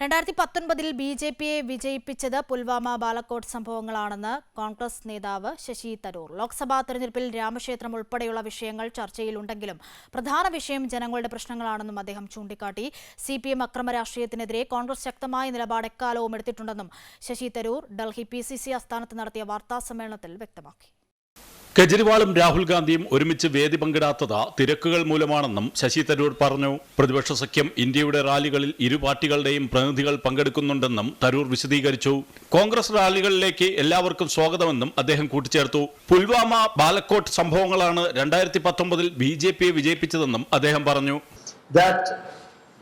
രണ്ടായിരത്തി പത്തൊൻപതിൽ B J പിയെ വിജയിപ്പിച്ചത് പുൽവാമ ബാലക്കോട്ട് സംഭവങ്ങളാണെന്ന് കോൺഗ്രസ് നേതാവ് ശശി തരൂർ. ലോക്സഭാ തെരഞ്ഞെടുപ്പിൽ രാമക്ഷേത്രം ഉൾപ്പെടെയുള്ള വിഷയങ്ങൾ ചർച്ചയിലുണ്ടെങ്കിലും പ്രധാന വിഷയം ജനങ്ങളുടെ പ്രശ്നങ്ങളാണെന്നും അദ്ദേഹം ചൂണ്ടിക്കാട്ടി. സി പി എം അക്രമ രാഷ്ട്രീയത്തിനെതിരെ കോൺഗ്രസ് ശക്തമായ നിലപാട് എക്കാലവും എടുത്തിട്ടുണ്ടെന്നും Shashi Tharoor Delhi P C C ആസ്ഥാനത്ത് നടത്തിയ വാർത്താ സമ്മേളനത്തിൽ വ്യക്തമാക്കി. കെജ്രിവാളും രാഹുൽ ഗാന്ധിയും ഒരുമിച്ച് വേദി പങ്കിടാത്തത് തിരക്കുകൾ മൂലമാണെന്നും ശശി തരൂർ പറഞ്ഞു. പ്രതിപക്ഷ സഖ്യം ഇന്ത്യയുടെ റാലികളിൽ ഇരു പാർട്ടികളുടെയും പ്രതിനിധികൾ പങ്കെടുക്കുന്നുണ്ടെന്നും തരൂർ വിശദീകരിച്ചു. കോൺഗ്രസ് റാലികളിലേക്ക് എല്ലാവർക്കും സ്വാഗതമെന്നും അദ്ദേഹം കൂട്ടിച്ചേർത്തു. പുൽവാമ ബാലക്കോട്ട് സംഭവങ്ങളാണ് രണ്ടായിരത്തി പത്തൊമ്പതിൽ ബി ജെ പിയെ വിജയിപ്പിച്ചതെന്നും അദ്ദേഹം പറഞ്ഞു. That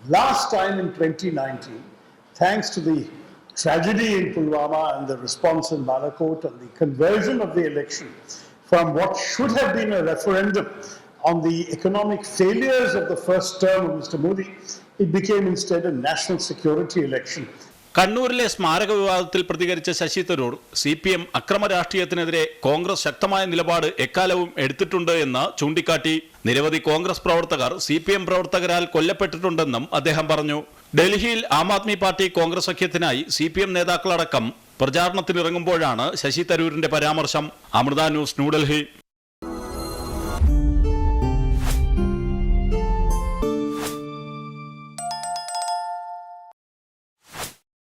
last time in 2019, thanks to the tragedy in Pulwama and the response in Balakot and the conversion of the election from what should have been a referendum on the economic failures of the first term of Mr. Modi, it became instead a national security election. കണ്ണൂരിലെ സ്മാരക വിവാദത്തിൽ പ്രതികരിച്ച Shashi Tharoor C P M അക്രമ രാഷ്ട്രീയത്തിനെതിരെ കോൺഗ്രസ് ശക്തമായ നിലപാട് എക്കാലവും എടുത്തിട്ടുണ്ട് എന്ന് ചൂണ്ടിക്കാട്ടി നിരവധി കോൺഗ്രസ് പ്രവർത്തകർ സി പി എം പ്രവർത്തകരാൽ കൊല്ലപ്പെട്ടിട്ടുണ്ടെന്നും അദ്ദേഹം പറഞ്ഞു ഡൽഹിയിൽ ആം ആദ്മി പാർട്ടി കോൺഗ്രസ് സഖ്യത്തിനായി സി പി എം നേതാക്കളടക്കം പ്രചാരണത്തിനിറങ്ങുമ്പോഴാണ് ശശി തരൂരിന്റെ പരാമർശം. അമൃത ന്യൂസ് ന്യൂഡൽഹി.